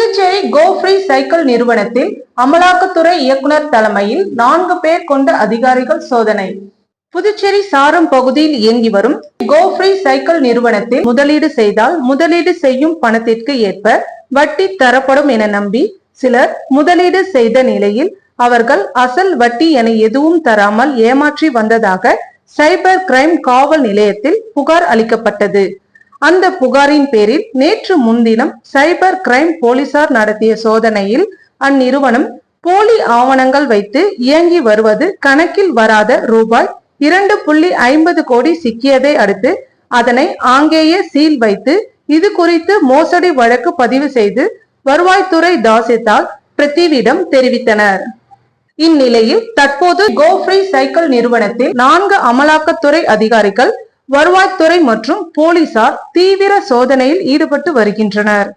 Puducherry கோஃப்ரி cycle நிறுவனத்தில் அமலாக்கத்துறை இயக்குனர் தலைமையில் நான்கு பேர் கொண்ட அதிகாரிகள் சோதனை. புதுச்சேரி சாரம் பகுதியில் இயங்கி வரும் கோஃப்ரி சைக்கிள் நிறுவனத்தில் முதலீடு செய்தால் முதலீடு செய்யும் பணத்திற்கு ஏற்ப வட்டி தரப்படும் என நம்பி சிலர் முதலீடு செய்த நிலையில் அவர்கள் அசல் வட்டி என எதுவும் தராமல் ஏமாற்றி வந்ததாக சைபர் கிரைம் காவல் நிலையத்தில் புகார் அளிக்கப்பட்டது. அந்த புகாரின் பேரில் நேற்று முன்தினம் சைபர் கிரைம் போலீசார் நடத்திய சோதனையில் அந்நிறுவனம் போலி ஆவணங்கள் வைத்து இயங்கி வருவது கணக்கில் வராத ரூபாய் இரண்டு புள்ளி ஐம்பது கோடி சிக்கியதை அடுத்து அதனை ஆங்கேயே சீல் வைத்து இது குறித்து மோசடி வழக்கு பதிவு செய்து வருவாய்த்துறை தாசித்தால் பிரித்திவிடம் தெரிவித்தனர். இந்நிலையில் தற்போது கோஃப்ரி சைக்கிள் நிறுவனத்தில் நான்கு அமலாக்கத்துறை அதிகாரிகள் வருவாய்த்துறை மற்றும் போலீசார் தீவிர சோதனையில் ஈடுபட்டு வருகின்றனர்.